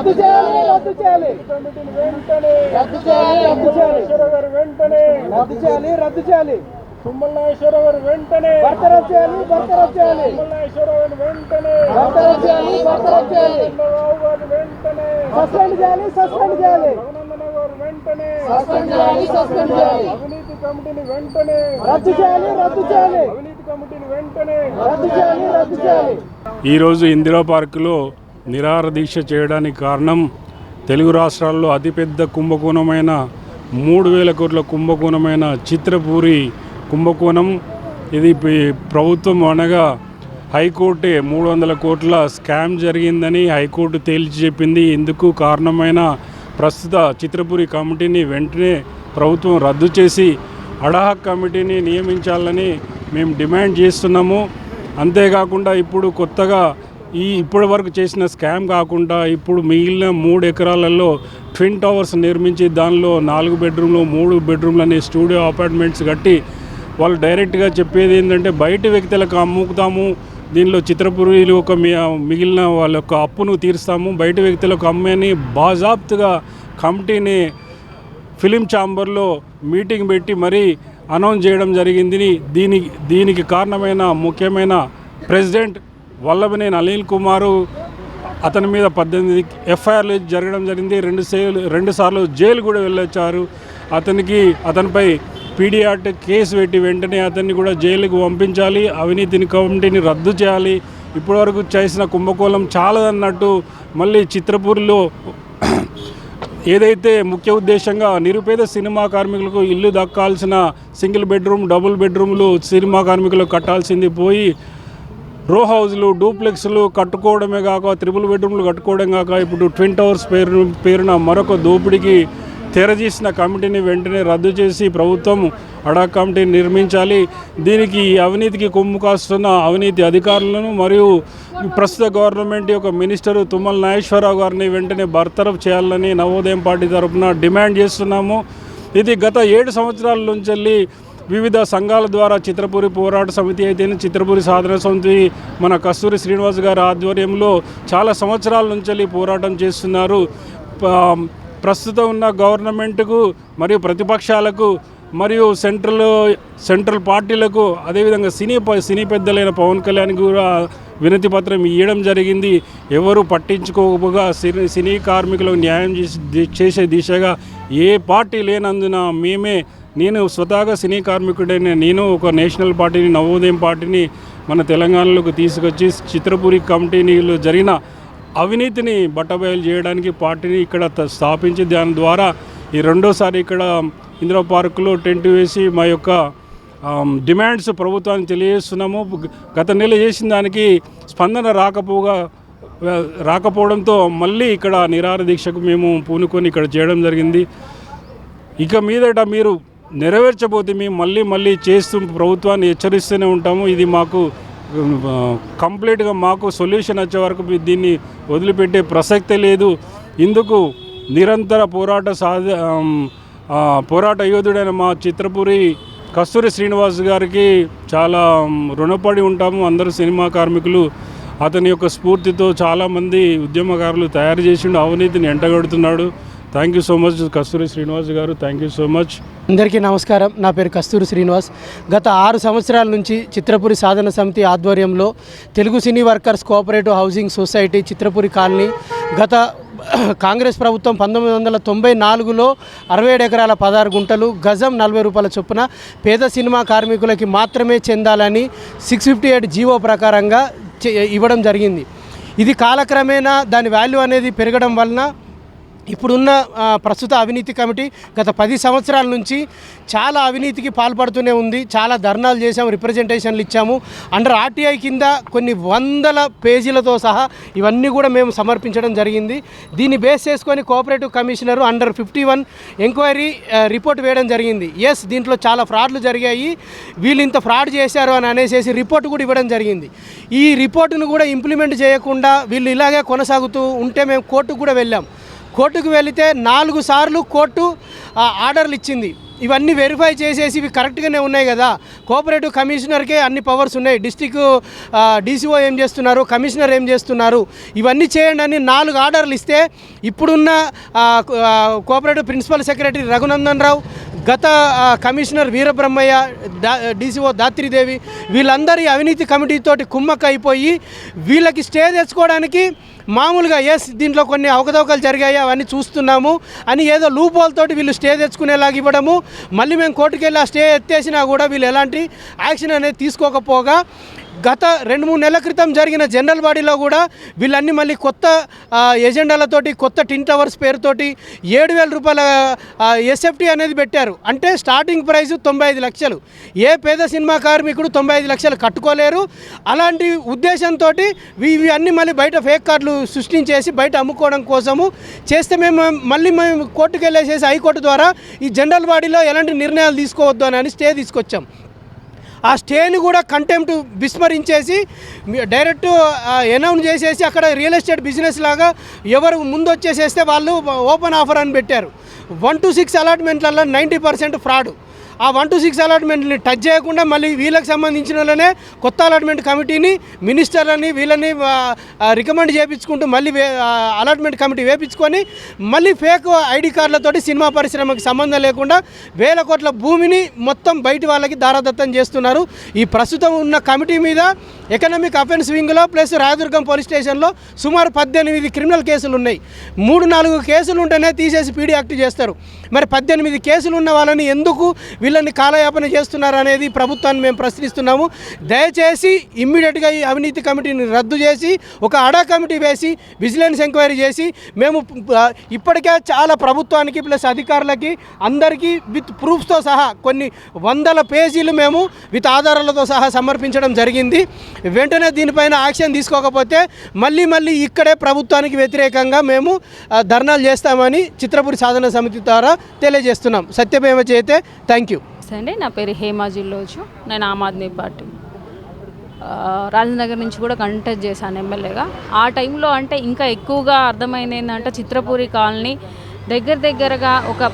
రద్దు చేయాలి రద్దు చేయాలి. రద్దు చేయాలి రద్దు చేయాలి. వెంటనే రద్దు చేయాలి రద్దు చేయాలి. తుమ్మల నాగేశ్వరరావు గారు వెంటనే బర్తరఫ్ చేయాలి బర్తరఫ్ చేయాలి. తుమ్మల నాగేశ్వరరావు గారు వెంటనే బర్తరఫ్ చేయాలి బర్తరఫ్ చేయాలి. గారు వెంటనే సస్పెండ్ చేయాలి సస్పెండ్ చేయాలి. రఘునందన గారు వెంటనే సస్పెండ్ చేయాలి సస్పెండ్ చేయాలి. అవినీతి కమిటీని వెంటనే రద్దు చేయాలి రద్దు చేయాలి. అవినీతి కమిటీని వెంటనే రద్దు చేయాలి రద్దు చేయాలి. ఈరోజు ఇందిరా పార్కులో నిరారదీక్ష చేయడానికి కారణం తెలుగు రాష్ట్రాల్లో అతిపెద్ద కుంభకోణమైన మూడు వేల కోట్ల కుంభకోణమైన చిత్రపూరి కుంభకోణం. ఇది ప్రభుత్వం అనగా హైకోర్టే మూడు వందల కోట్ల స్కామ్ జరిగిందని హైకోర్టు తేల్చి చెప్పింది. ఇందుకు కారణమైన ప్రస్తుత చిత్రపురి కమిటీని వెంటనే ప్రభుత్వం రద్దు చేసి అడాహక్ కమిటీని నియమించాలని మేము డిమాండ్ చేస్తున్నాము. అంతేకాకుండా ఇప్పుడు కొత్తగా ఈ ఇప్పటి వరకు చేసిన స్కామ్ కాకుండా ఇప్పుడు మిగిలిన మూడు ఎకరాలలో ట్విన్ టవర్స్ నిర్మించి దానిలో నాలుగు బెడ్రూమ్లు మూడు బెడ్రూమ్లు అనే స్టూడియో అపార్ట్మెంట్స్ కట్టి వాళ్ళు డైరెక్ట్గా చెప్పేది ఏంటంటే బయట వ్యక్తులకు అమ్ముకుతాము దీనిలో చిత్రపురీలు ఒక మిగిలిన వాళ్ళ యొక్క అప్పును తీరుస్తాము బయట వ్యక్తులకు అమ్మని బాజాబ్తుగా కమిటీని ఫిలిం ఛాంబర్లో మీటింగ్ పెట్టి మరీ అనౌన్స్ చేయడం జరిగింది దీనికి దీనికి కారణమైన ముఖ్యమైన ప్రెసిడెంట్ వల్లభనేని అనిల్ కుమారు అతని మీద పద్దెనిమిది ఎఫ్ఐఆర్లు జరగడం జరిగింది. రెండు సేలు రెండు సార్లు జైలు కూడా వెళ్ళొచ్చారు. అతనికి అతనిపై పీడియాట్ కేసు పెట్టి వెంటనే అతన్ని కూడా జైలుకు పంపించాలి. అవినీతిని కమిటీని రద్దు చేయాలి. ఇప్పటివరకు చేసిన కుంభకోణం చాలదన్నట్టు మళ్ళీ చిత్రపూర్లో ఏదైతే ముఖ్య ఉద్దేశంగా నిరుపేద సినిమా కార్మికులకు ఇల్లు దక్కాల్సిన సింగిల్ బెడ్రూమ్ డబుల్ బెడ్రూమ్లు సినిమా కార్మికులకు కట్టాల్సింది పోయి రో హౌస్లు డూప్లెక్స్లు కట్టుకోవడమే కాక త్రిపుల్ బెడ్రూమ్లు కట్టుకోవడం కాక ఇప్పుడు ట్విన్ టవర్స్ పేరు పేరున మరొక దోపిడీకి తెరదీసిన కమిటీని వెంటనే రద్దు చేసి ప్రభుత్వం అడా కమిటీని నిర్మించాలి. దీనికి ఈ అవినీతికి కొమ్ము కాస్తున్న అవినీతి అధికారులను మరియు ప్రస్తుత గవర్నమెంట్ యొక్క మినిస్టర్ తుమ్మల నాగేశ్వరరావు గారిని వెంటనే బర్తరఫ్ చేయాలని నవోదయం పార్టీ తరఫున డిమాండ్ చేస్తున్నాము. ఇది గత ఏడు సంవత్సరాల నుంచి వెళ్ళి వివిధ సంఘాల ద్వారా చిత్రపూరి పోరాట సమితి అయితేనే చిత్రపూరి సాధన సమితి మన కస్తూరి శ్రీనివాస్ గారి ఆధ్వర్యంలో చాలా సంవత్సరాల నుంచి వెళ్ళి పోరాటం చేస్తున్నారు. ప్రస్తుతం ఉన్న గవర్నమెంట్కు మరియు ప్రతిపక్షాలకు మరియు సెంట్రల్ సెంట్రల్ పార్టీలకు అదేవిధంగా సినీ ప- సినీ పెద్దలైన పవన్ కళ్యాణ్ కూడా వినతి పత్రం ఇవ్వడం జరిగింది. ఎవరు పట్టించుకోకపోగా సినీ సినీ కార్మికులకు న్యాయం చేసి చేసే దిశగా ఏ పార్టీ లేనందున మేమే నేను స్వతహాగా సినీ కార్మికుడైన నేను ఒక నేషనల్ పార్టీని నవోదయం పార్టీని మన తెలంగాణలోకి తీసుకొచ్చి చిత్రపూరి కమిటీలో జరిగిన అవినీతిని బట్టబయలు చేయడానికి పార్టీని ఇక్కడ త- స్థాపించి దాని ద్వారా ఈ రెండోసారి ఇక్కడ ఇందిరా పార్కులో టెంట్ వేసి మా యొక్క డిమాండ్స్ ప్రభుత్వానికి తెలియజేస్తున్నాము. గత నెల చేసిన దానికి స్పందన రాకపోగా రాకపోవడంతో మళ్ళీ ఇక్కడ నిరార దీక్షకు మేము పూనుకొని ఇక్కడ చేయడం జరిగింది. ఇక మీదట మీరు నెరవేర్చబోతే మేము మళ్ళీ మళ్ళీ చేస్తూ ప్రభుత్వాన్ని హెచ్చరిస్తూనే ఉంటాము. ఇది మాకు కంప్లీట్గా మాకు సొల్యూషన్ వచ్చే వరకు దీన్ని వదిలిపెట్టే ప్రసక్తే లేదు. ఇందుకు నిరంతర పోరాట సాధ పోరాట యోధుడైన మా చిత్రపురి కస్తూరి శ్రీనివాస్ గారికి చాలా రుణపడి ఉంటాము. అందరూ సినిమా కార్మికులు. అతని యొక్క స్ఫూర్తితో చాలామంది ఉద్యమకారులు తయారు చేసిండు. అవినీతిని ఎంటగడుతున్నాడు thank you so much Kasturi Srinivas garu. Thank you so much అందరికీ నమస్కారం. నా పేరు కస్తూరి శ్రీనివాస్ గత ఆరు సంవత్సరాల నుంచి చిత్రపురి సాధన సమితి ఆధ్వర్యంలో Telugu cine workers cooperative housing society Chitrapuri colony గత కాంగ్రెస్ ప్రభుత్వం పంతొమ్మిది వందల తొంభై నాలుగులో అరవై ఏడు ఎకరాల పదహారు గుంటలు గజం నలభై రూపాయల చొప్పున పేద సినిమా కార్మికులకి మాత్రమే చెందాలని సిక్స్ ఫిఫ్టీ ఎయిట్ జీవో ప్రకారంగా చే- ఇవ్వడం జరిగింది. ఇది కాలక్రమేణా దాని వాల్యూ అనేది పెరగడం వలన ఇప్పుడున్న ప్రస్తుత అవినీతి కమిటీ గత పది సంవత్సరాల నుంచి చాలా అవినీతికి పాల్పడుతూనే ఉంది. చాలా ధర్నాలు చేసాము రిప్రజెంటేషన్లు ఇచ్చాము. అండర్ ఆర్టీఐ కింద కొన్ని వందల పేజీలతో సహా ఇవన్నీ కూడా మేము సమర్పించడం జరిగింది. దీన్ని బేస్ చేసుకొని cooperative commissioner under fifty one enquiry report వేయడం జరిగింది. ఎస్ దీంట్లో చాలా ఫ్రాడ్లు జరిగాయి. వీళ్ళు ఇంత ఫ్రాడ్ చేశారు అని అనేసి రిపోర్ట్ కూడా ఇవ్వడం జరిగింది. ఈ రిపోర్టును కూడా ఇంప్లిమెంట్ చేయకుండా వీళ్ళు ఇలాగే కొనసాగుతూ ఉంటే మేము కోర్టుకు కూడా వెళ్ళాం. కోర్టుకు వెళితే నాలుగు సార్లు కోర్టు ఆర్డర్లు ఇచ్చింది. ఇవన్నీ వెరిఫై చేసేసి ఇవి కరెక్ట్గానే ఉన్నాయి కదా. కోఆపరేటివ్ కమిషనర్కే అన్ని పవర్స్ ఉన్నాయి. డిస్టిక్ డీసీఓ ఏం చేస్తున్నారు? కమిషనర్ ఏం చేస్తున్నారు? ఇవన్నీ చేయండి అని నాలుగు ఆర్డర్లు ఇస్తే ఇప్పుడున్న cooperative principal secretary Raghunandan Rao గత కమిషనర్ వీరబ్రహ్మయ్య డీసీఓ దాత్రిదేవి వీళ్ళందరి అవినీతి కమిటీతోటి కుమ్మక్క అయిపోయి వీళ్ళకి స్టే తెచ్చుకోవడానికి మామూలుగా ఎస్ దీంట్లో కొన్ని అవకతవకలు జరిగాయి అవన్నీ చూస్తున్నాము. అని ఏదో లూపోల్తోటి వీళ్ళు స్టే తెచ్చుకునేలాగా ఇవ్వడము. మళ్ళీ మేము కోర్టుకెళ్ళి ఆ స్టే ఎత్తేసినా కూడా వీళ్ళు ఎలాంటి యాక్షన్ అనేది తీసుకోకపోగా గత రెండు మూడు నెలల క్రితం జరిగిన జనరల్ బాడీలో కూడా వీళ్ళన్నీ మళ్ళీ కొత్త ఎజెండాలతోటి కొత్త టిన్ టవర్స్ పేరుతోటి ఏడు వేల రూపాయల ఎస్ఎఫ్టీ అనేది పెట్టారు. అంటే స్టార్టింగ్ ప్రైస్ తొంభై ఐదు లక్షలు. ఏ పేద సినిమా కార్మికుడు తొంభై ఐదు లక్షలు కట్టుకోలేరు. అలాంటి ఉద్దేశంతో ఇవి అన్నీ మళ్ళీ బయట ఫేక్ కార్డులు సృష్టించేసి బయట అమ్ముకోవడం కోసము చేస్తే మేము మళ్ళీ మేము కోర్టుకు వెళ్ళేసేసి హైకోర్టు ద్వారా ఈ జనరల్ బాడీలో ఎలాంటి నిర్ణయాలు తీసుకోవద్దు అని స్టే తీసుకొచ్చాం. ఆ స్టేని కూడా కంటెంప్ట్ విస్మరించేసి డైరెక్ట్ అనౌన్స్ చేసేసి అక్కడ రియల్ ఎస్టేట్ బిజినెస్ లాగా ఎవరు ముందు వచ్చేసేస్తే వాళ్ళు ఓపెన్ ఆఫర్ అని పెట్టారు. వన్ టు సిక్స్ అలాట్మెంట్లలో నైంటీ పర్సెంట్ ఫ్రాడ్. ఆ వన్ టు సిక్స్ అలాట్మెంట్ని టచ్ చేయకుండా మళ్ళీ వీళ్ళకి సంబంధించిన వాళ్ళనే కొత్త అలాట్మెంట్ కమిటీని మినిస్టర్లని వీళ్ళని రికమెండ్ చేయించుకుంటూ మళ్ళీ అలాట్మెంట్ కమిటీ వేపించుకొని మళ్ళీ ఫేక్ ఐడి కార్డులతోటి సినిమా పరిశ్రమకి సంబంధం లేకుండా వేల కోట్ల భూమిని మొత్తం బయటి వాళ్ళకి దారాదత్తం చేస్తున్నారు. ఈ ప్రస్తుతం ఉన్న కమిటీ మీద ఎకనామిక్ అఫెన్స్ వింగ్లో ప్లస్ రాయదుర్గం పోలీస్ స్టేషన్లో సుమారు పద్దెనిమిది క్రిమినల్ కేసులు ఉన్నాయి. మూడు నాలుగు కేసులు ఉంటేనే తీసేసి పీడీ యాక్ట్ చేస్తారు. మరి పద్దెనిమిది కేసులు ఉన్న వాళ్ళని ఎందుకు వీళ్ళని కాలయాపన చేస్తున్నారు అనేది ప్రభుత్వాన్ని మేము ప్రశ్నిస్తున్నాము. దయచేసి ఇమ్మీడియట్గా ఈ అవినీతి కమిటీని రద్దు చేసి ఒక అడా కమిటీ వేసి విజిలెన్స్ ఎంక్వైరీ చేసి మేము ఇప్పటికే చాలా ప్రభుత్వానికి ప్లస్ అధికారులకి అందరికీ విత్ ప్రూఫ్స్తో సహా కొన్ని వందల పేజీలు మేము విత్ ఆధారాలతో సహా సమర్పించడం జరిగింది. వెంటనే దీనిపైన యాక్షన్ తీసుకోకపోతే మళ్ళీ మళ్ళీ ఇక్కడే ప్రభుత్వానికి వ్యతిరేకంగా మేము ధర్నాలు చేస్తామని చిత్రపురి సాధన సమితి ద్వారా తెలియజేస్తున్నాం. సత్యమేమ చేతే థ్యాంక్ యూ నమస్తే అండి. నా పేరు హేమా జిల్లోచు నేను ఆమ్ ఆద్మీ పార్టీ. రాజనగర్ నుంచి కూడా కంటెస్ట్ చేశాను ఎమ్మెల్యేగా. ఆ టైంలో అంటే ఇంకా ఎక్కువగా అర్థమైంది ఏంటంటే చిత్రపూరి కాలనీ దగ్గర దగ్గరగా ఒక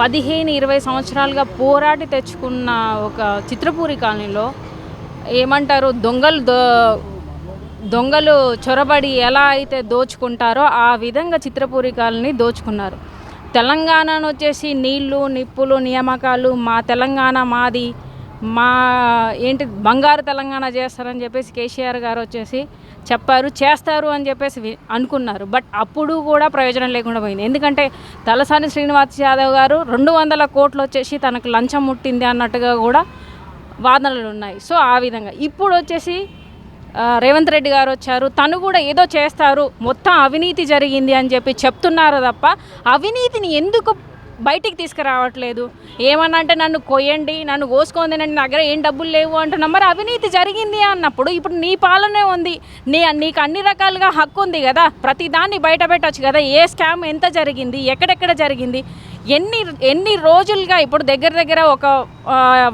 పదిహేను ఇరవై సంవత్సరాలుగా పోరాటి తెచ్చుకున్న ఒక చిత్రపూరి కాలనీలో ఏమంటారు దొంగలు దో దొంగలు చొరబడి ఎలా అయితే దోచుకుంటారో ఆ విధంగా చిత్రపూరి కాలనీ దోచుకున్నారు. తెలంగాణను వచ్చేసి నీళ్ళు నిప్పులు నియామకాలు మా తెలంగాణ మాది మా ఏంటి బంగారు తెలంగాణ చేస్తారని చెప్పేసి కేసీఆర్ గారు వచ్చేసి చెప్పారు చేస్తారు అని చెప్పేసి వి- అనుకున్నారు. బట్ అప్పుడు కూడా ప్రయోజనం లేకుండా పోయింది. ఎందుకంటే తలసాని శ్రీనివాస్ యాదవ్ గారు రెండు వందల కోట్లు వచ్చేసి తనకు లంచం ముట్టింది అన్నట్టుగా కూడా వాదనలు ఉన్నాయి. సో ఆ విధంగా. ఇప్పుడు వచ్చేసి రేవంత్ రెడ్డి గారు వచ్చారు. తను కూడా ఏదో చేస్తారు. మొత్తం అవినీతి జరిగింది అని చెప్పి చెప్తున్నారు తప్ప అవినీతిని ఎందుకు బయటికి తీసుకురావట్లేదు. ఏమన్నా అంటే నన్ను కొయ్యండి నన్ను కోసుకొని తినండి నా దగ్గర ఏం డబ్బులు లేవు అంటున్నా. మరి అవినీతి జరిగింది అన్నప్పుడు ఇప్పుడు నీ పాలనే ఉంది. నీ నీకు అన్ని రకాలుగా హక్కు ఉంది కదా. ప్రతి దాన్ని బయట పెట్టచ్చు కదా. ఏ స్కామ్ ఎంత జరిగింది ఎక్కడెక్కడ జరిగింది ఎన్ని ఎన్ని రోజులుగా ఇప్పుడు దగ్గర దగ్గర ఒక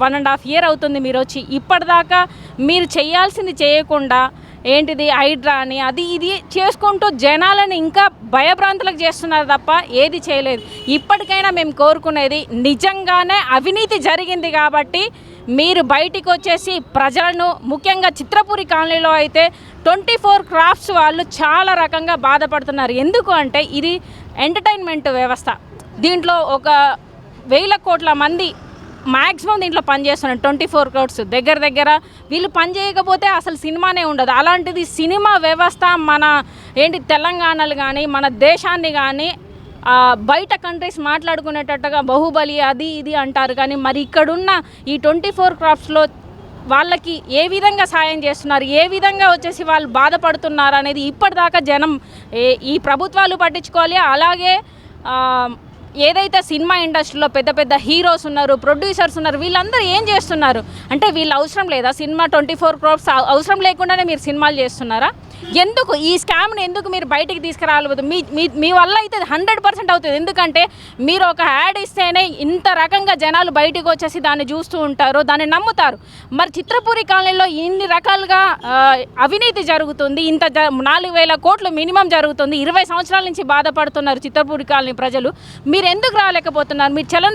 వన్ అండ్ హాఫ్ ఇయర్ అవుతుంది మీరు వచ్చి. ఇప్పటిదాకా మీరు చేయాల్సింది చేయకుండా ఏంటిది హైడ్రా అని అది ఇది చేసుకుంటూ జనాలను ఇంకా భయభ్రాంతులకు చేస్తున్నారు తప్ప ఏది చేయలేదు. ఇప్పటికైనా మేము కోరుకునేది నిజంగానే అవినీతి జరిగింది కాబట్టి మీరు బయటికి వచ్చేసి ప్రజలను ముఖ్యంగా చిత్రపూరి కాలనీలో అయితే ట్వంటీ ఫోర్ క్రాఫ్ట్స్ వాళ్ళు చాలా రకంగా బాధపడుతున్నారు. ఎందుకు అంటే ఇది ఎంటర్టైన్మెంట్ వ్యవస్థ. దీంట్లో ఒక వేల కోట్ల మంది మ్యాక్సిమం దీంట్లో పనిచేస్తున్నాడు ట్వంటీ ఫోర్ క్రోడ్స్ దగ్గర దగ్గర వీళ్ళు పని చేయకపోతే అసలు సినిమానే ఉండదు. అలాంటిది సినిమా వ్యవస్థ మన ఏంటి తెలంగాణలు కానీ మన దేశాన్ని కానీ బయట కంట్రీస్ మాట్లాడుకునేటట్టుగా బాహుబలి అది ఇది అంటారు. కానీ మరి ఇక్కడున్న ఈ ట్వంటీ ఫోర్ క్రాఫ్ట్స్లో వాళ్ళకి ఏ విధంగా సాయం చేస్తున్నారు? ఏ విధంగా వచ్చేసి వాళ్ళు బాధపడుతున్నారు అనేది ఇప్పటిదాకా జనం ఈ ప్రభుత్వాలు పట్టించుకోవాలి. అలాగే ఏదైతే సినిమా ఇండస్ట్రీలో పెద్ద పెద్ద హీరోస్ ఉన్నారు ప్రొడ్యూసర్స్ ఉన్నారు వీళ్ళందరూ ఏం చేస్తున్నారు? అంటే వీళ్ళు అవసరం లేదా? సినిమా ట్వంటీ ఫోర్ క్రోప్స్ అవసరం లేకుండానే మీరు సినిమాలు చేస్తున్నారా? ఎందుకు ఈ స్కామ్ని ఎందుకు మీరు బయటికి తీసుకురాలేదు మీ మీ మీ వల్ల అయితే హండ్రెడ్ పర్సెంట్ అవుతుంది. ఎందుకంటే మీరు ఒక యాడ్ ఇస్తేనే ఇంత రకంగా జనాలు బయటికి వచ్చేసి దాన్ని చూస్తూ ఉంటారు దాన్ని నమ్ముతారు. మరి చిత్రపూరి కాలనీలో ఇన్ని రకాలుగా అవినీతి జరుగుతుంది. ఇంత జ నాలుగు వేల కోట్లు మినిమం జరుగుతుంది. ఇరవై సంవత్సరాల నుంచి బాధపడుతున్నారు చిత్రపూరి కాలనీ ప్రజలు. మీరు ఎందుకు రాలేకపోతున్నారు? మీరు చలన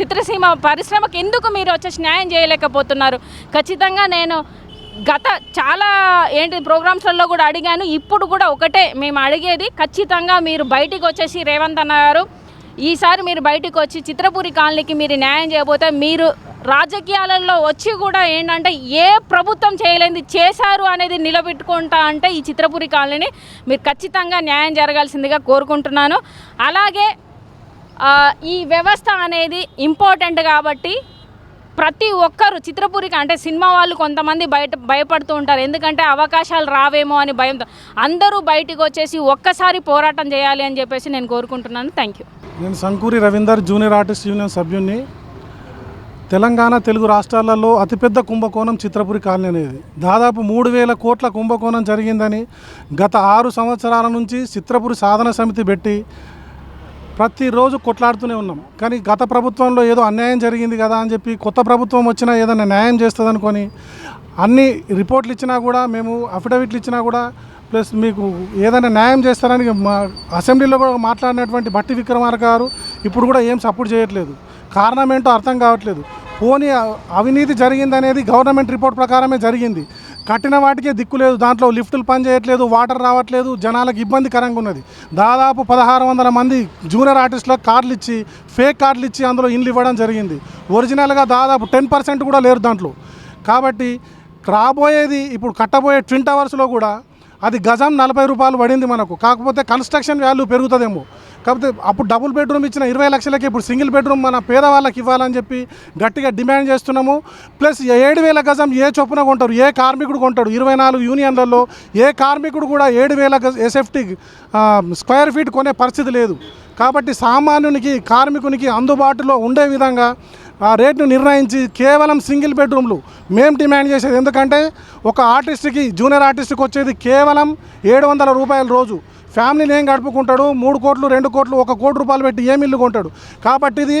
చిత్రసీమ పరిశ్రమకు ఎందుకు మీరు వచ్చేసి న్యాయం చేయలేకపోతున్నారు? ఖచ్చితంగా నేను గత చాలా ఏంటి ప్రోగ్రామ్స్లలో కూడా అడిగాను. ఇప్పుడు కూడా ఒకటే మేము అడిగేది. ఖచ్చితంగా మీరు బయటికి వచ్చేసి రేవంత్ అన్న గారు ఈసారి మీరు బయటికి వచ్చి చిత్రపూరి కాలనీకి మీరు న్యాయం చేయబోతే మీరు రాజకీయాలలో వచ్చి కూడా ఏంటంటే ఏ ప్రభుత్వం చేయలేనిది చేశారు అనేది నిలబెట్టుకుంటా అంటే ఈ చిత్రపురి కాలనీని మీరు ఖచ్చితంగా న్యాయం జరగాల్సిందిగా కోరుకుంటున్నాను. అలాగే ఈ వ్యవస్థ అనేది ఇంపార్టెంట్ కాబట్టి ప్రతి ఒక్కరు చిత్రపురికి అంటే సినిమా వాళ్ళు కొంతమంది బయట భయపడుతూ ఉంటారు. ఎందుకంటే అవకాశాలు రావేమో అని భయంతో అందరూ బయటికి వచ్చేసి ఒక్కసారి పోరాటం చేయాలి అని చెప్పేసి నేను కోరుకుంటున్నాను. థ్యాంక్ యూ నేను Sankuri Ravinder junior artist union సభ్యుణ్ణి. Telangana Telugu రాష్ట్రాలలో అతిపెద్ద కుంభకోణం చిత్రపురి కాలనీ అనేది. దాదాపు మూడు వేల కోట్ల కుంభకోణం జరిగిందని గత ఆరు సంవత్సరాల నుంచి చిత్రపురి సాధన సమితి పెట్టి ప్రతిరోజు కొట్లాడుతూనే ఉన్నాం. కానీ గత ప్రభుత్వంలో ఏదో అన్యాయం జరిగింది కదా అని చెప్పి కొత్త ప్రభుత్వం వచ్చినా ఏదైనా న్యాయం చేస్తుంది అనుకొని అన్ని రిపోర్ట్లు ఇచ్చినా కూడా మేము అఫిడవిట్లు ఇచ్చినా కూడా ప్లస్ మీకు ఏదైనా న్యాయం చేస్తారని మా అసెంబ్లీలో కూడా మాట్లాడినటువంటి బట్టి విక్రమార్క గారు ఇప్పుడు కూడా ఏం సపోర్ట్ చేయట్లేదు. కారణం ఏంటో అర్థం కావట్లేదు. పోనీ అవినీతి జరిగిందనేది గవర్నమెంట్ రిపోర్ట్ ప్రకారమే జరిగింది. కట్టిన వాటికే దిక్కు లేదు దాంట్లో లిఫ్టులు పనిచేయట్లేదు వాటర్ రావట్లేదు జనాలకు ఇబ్బందికరంగా ఉన్నది. దాదాపు పదహారు వందల మంది జూనియర్ ఆర్టిస్టులకు కార్లు ఇచ్చి ఫేక్ కార్లు ఇచ్చి అందులో ఇండ్లు ఇవ్వడం జరిగింది. ఒరిజినల్గా దాదాపు టెన్ పర్సెంట్ కూడా లేరు దాంట్లో. కాబట్టి రాబోయేది ఇప్పుడు కట్టబోయే ట్విన్ టవర్స్లో కూడా అది గజం నలభై రూపాయలు పడింది మనకు. కాకపోతే కన్స్ట్రక్షన్ వాల్యూ పెరుగుతుందేమో. కాకపోతే అప్పుడు డబుల్ బెడ్రూమ్ ఇచ్చిన ఇరవై లక్షలకి ఇప్పుడు సింగిల్ బెడ్రూమ్ మన పేదవాళ్ళకి ఇవ్వాలని చెప్పి గట్టిగా డిమాండ్ చేస్తున్నాము. ప్లస్ ఏడు వేల గజం ఏ చొప్పున కొంటారు ఏ కార్మికుడు కొంటాడు? ఇరవై నాలుగు యూనియన్లలో ఏ కార్మికుడు కూడా ఏడు వేల గజ ఎస్ఎఫ్టీ స్క్వేర్ ఫీట్ కొనే పరిస్థితి లేదు. కాబట్టి సామాన్యునికి కార్మికునికి అందుబాటులో ఉండే విధంగా ఆ రేట్ను నిర్ణయించి కేవలం సింగిల్ బెడ్రూమ్లు మేము డిమాండ్ చేసేది. ఎందుకంటే ఒక ఆర్టిస్ట్కి జూనియర్ ఆర్టిస్ట్కి వచ్చేది కేవలం ఏడు వందల రూపాయల రోజు. ఫ్యామిలీని ఏం గడుపుకుంటాడు? మూడు కోట్లు రెండు కోట్లు ఒక కోటి రూపాయలు పెట్టి ఏమి ఇల్లు కొంటాడు? కాబట్టి ఇది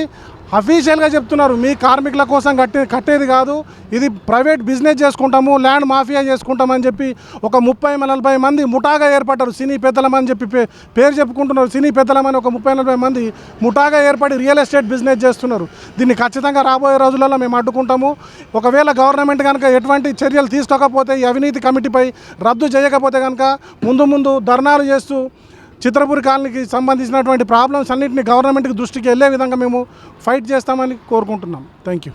అఫీషియల్గా చెప్తున్నారు మీ కార్మికుల కోసం కట్టే కట్టేది కాదు ఇది ప్రైవేట్ బిజినెస్ చేసుకుంటాము ల్యాండ్ మాఫియా చేసుకుంటామని చెప్పి ఒక ముప్పై నలభై మంది ముఠాగా ఏర్పడ్డారు సినీ పెద్దలమని చెప్పి పే- పేరు చెప్పుకుంటున్నారు సినీ పెద్దలమని ఒక ముప్పై నలభై మంది ముఠాగా ఏర్పడి రియల్ ఎస్టేట్ బిజినెస్ చేస్తున్నారు. దీన్ని ఖచ్చితంగా రాబోయే రోజులలో మేము అడ్డుకుంటాము. ఒకవేళ గవర్నమెంట్ కనుక ఎటువంటి చర్యలు తీసుకోకపోతే ఈ అవినీతి కమిటీపై రద్దు చేయకపోతే కనుక ముందు ముందు ధర్నాలు చేస్తూ చిత్రపూర్ కాలనీకి సంబంధించినటువంటి ప్రాబ్లమ్స్ అన్నింటినీ గవర్నమెంట్కి దృష్టికి వెళ్ళే విధంగా మేము ఫైట్ చేస్తామని కోరుకుంటున్నాం. Thank you